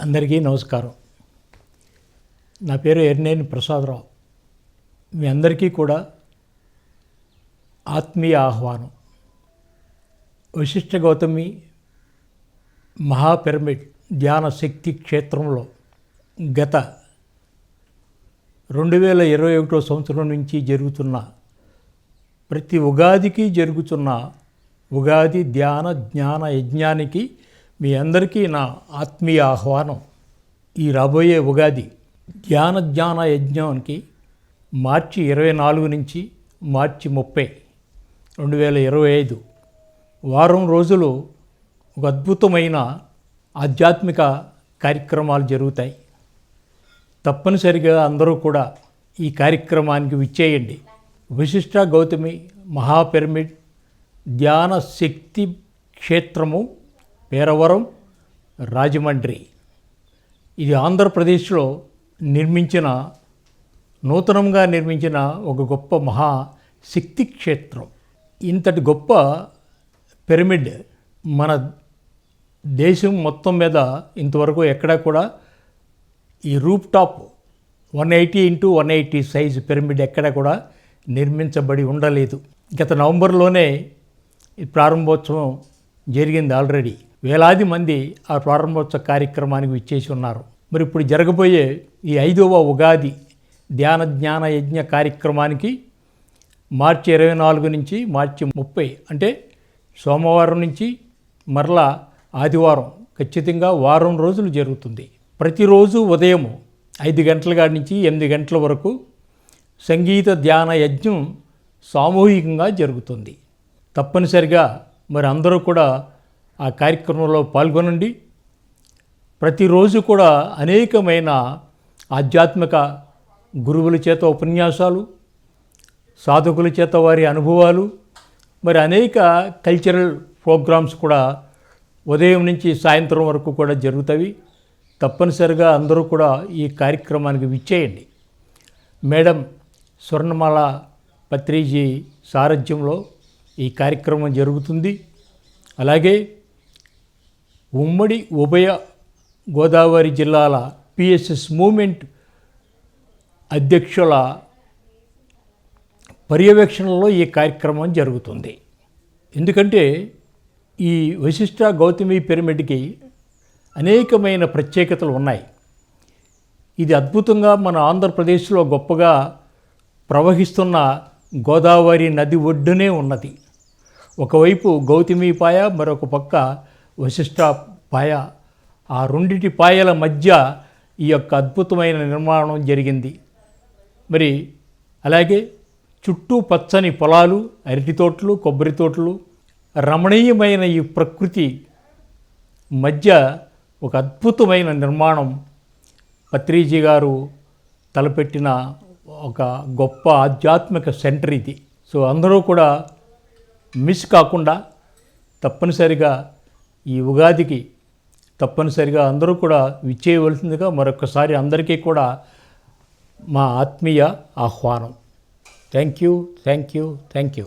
అందరికీ నమస్కారం. నా పేరు ఎర్నేని ప్రసాదరావు. మీ అందరికీ కూడా ఆత్మీయ ఆహ్వానం. వశిష్ఠ గౌతమి మహాపిరమిడ్ ధ్యాన శక్తి క్షేత్రంలో గత రెండు వేల ఇరవై ఒకటో సంవత్సరం నుంచి జరుగుతున్న ప్రతి ఉగాదికి జరుగుతున్న ఉగాది ధ్యాన జ్ఞాన యజ్ఞానికి మీ అందరికీ నా ఆత్మీయ ఆహ్వానం. ఈ రాబోయే ఉగాది ధ్యాన జ్ఞాన యజ్ఞానికి మార్చి ఇరవై నాలుగు నుంచి మార్చి ముప్పై రెండు వేల ఇరవై ఐదు వారం రోజులు ఒక అద్భుతమైన ఆధ్యాత్మిక కార్యక్రమాలు జరుగుతాయి. తప్పనిసరిగా అందరూ కూడా ఈ కార్యక్రమానికి విచ్చేయండి. విశిష్ట గౌతమి మహాపిరమిడ్ ధ్యాన శక్తి క్షేత్రము పేరవరం రాజమండ్రి. ఇది ఆంధ్రప్రదేశ్లో నిర్మించిన నూతనంగా నిర్మించిన ఒక గొప్ప మహా శక్తి క్షేత్రం. ఇంతటి గొప్ప పిరమిడ్ మన దేశం మొత్తం మీద ఇంతవరకు ఎక్కడా కూడా ఈ rooftop one eighty into one eighty size pyramid ఎక్కడ కూడా నిర్మించబడి ఉండలేదు. గత నవంబర్లోనే ఈ ప్రారంభోత్సవం జరిగింది ఆల్రెడీ. వేలాది మంది ఆ ప్రారంభోత్సవ కార్యక్రమానికి విచ్చేసి ఉన్నారు. మరి ఇప్పుడు జరగబోయే ఈ ఐదవ ఉగాది ధ్యాన జ్ఞాన యజ్ఞ కార్యక్రమానికి మార్చి ఇరవై నాలుగు నుంచి మార్చి ముప్పై అంటే సోమవారం నుంచి మరలా ఆదివారం ఖచ్చితంగా వారం రోజులు జరుగుతుంది. ప్రతిరోజు ఉదయం ఐదు గంటల కాడి నుంచి ఎనిమిది గంటల వరకు సంగీత ధ్యాన యజ్ఞం సామూహికంగా జరుగుతుంది. తప్పనిసరిగా మరి అందరూ కూడా ఆ కార్యక్రమంలో పాల్గొనండి. ప్రతిరోజు కూడా అనేకమైన ఆధ్యాత్మిక గురువుల చేత ఉపన్యాసాలు సాధకుల చేత వారి అనుభవాలు మరి అనేక కల్చరల్ ప్రోగ్రామ్స్ కూడా ఉదయం నుంచి సాయంత్రం వరకు కూడా జరుగుతాయి తప్పనిసరిగా అందరూ కూడా ఈ కార్యక్రమానికి విచ్చేయండి. మేడం స్వర్ణమాల పత్రిజీ సారథ్యంలో ఈ కార్యక్రమం జరుగుతుంది. అలాగే ఉమ్మడి ఉభయ గోదావరి జిల్లాల పిఎస్ఎస్ మూమెంట్ అధ్యక్షుల పర్యవేక్షణలో ఈ కార్యక్రమం జరుగుతుంది. ఎందుకంటే ఈ వశిష్ట గౌతమి పిరమిడ్కి అనేకమైన ప్రత్యేకతలు ఉన్నాయి. ఇది అద్భుతంగా మన ఆంధ్రప్రదేశ్లో గొప్పగా ప్రవహిస్తున్న గోదావరి నది ఒడ్డునే ఉన్నది. ఒకవైపు గౌతమి పాయ మరొక పక్క వశిష్ఠ పాయ ఆ రెండిటి పాయల మధ్య ఈ యొక్క అద్భుతమైన నిర్మాణం జరిగింది. మరి అలాగే చుట్టూ పచ్చని పొలాలు అరటి తోటలు కొబ్బరి తోటలు రమణీయమైన ఈ ప్రకృతి మధ్య ఒక అద్భుతమైన నిర్మాణం పత్రిజీ గారు తలపెట్టిన ఒక గొప్ప ఆధ్యాత్మిక సెంటర్ ఇది. సో అందరూ కూడా మిస్ కాకుండా తప్పనిసరిగా ఈ ఉగాదికి తప్పనిసరిగా అందరూ కూడా విచ్చేయవలసిందిగా మరొకసారి అందరికీ కూడా మా ఆత్మీయ ఆహ్వానం. Thank you thank you thank you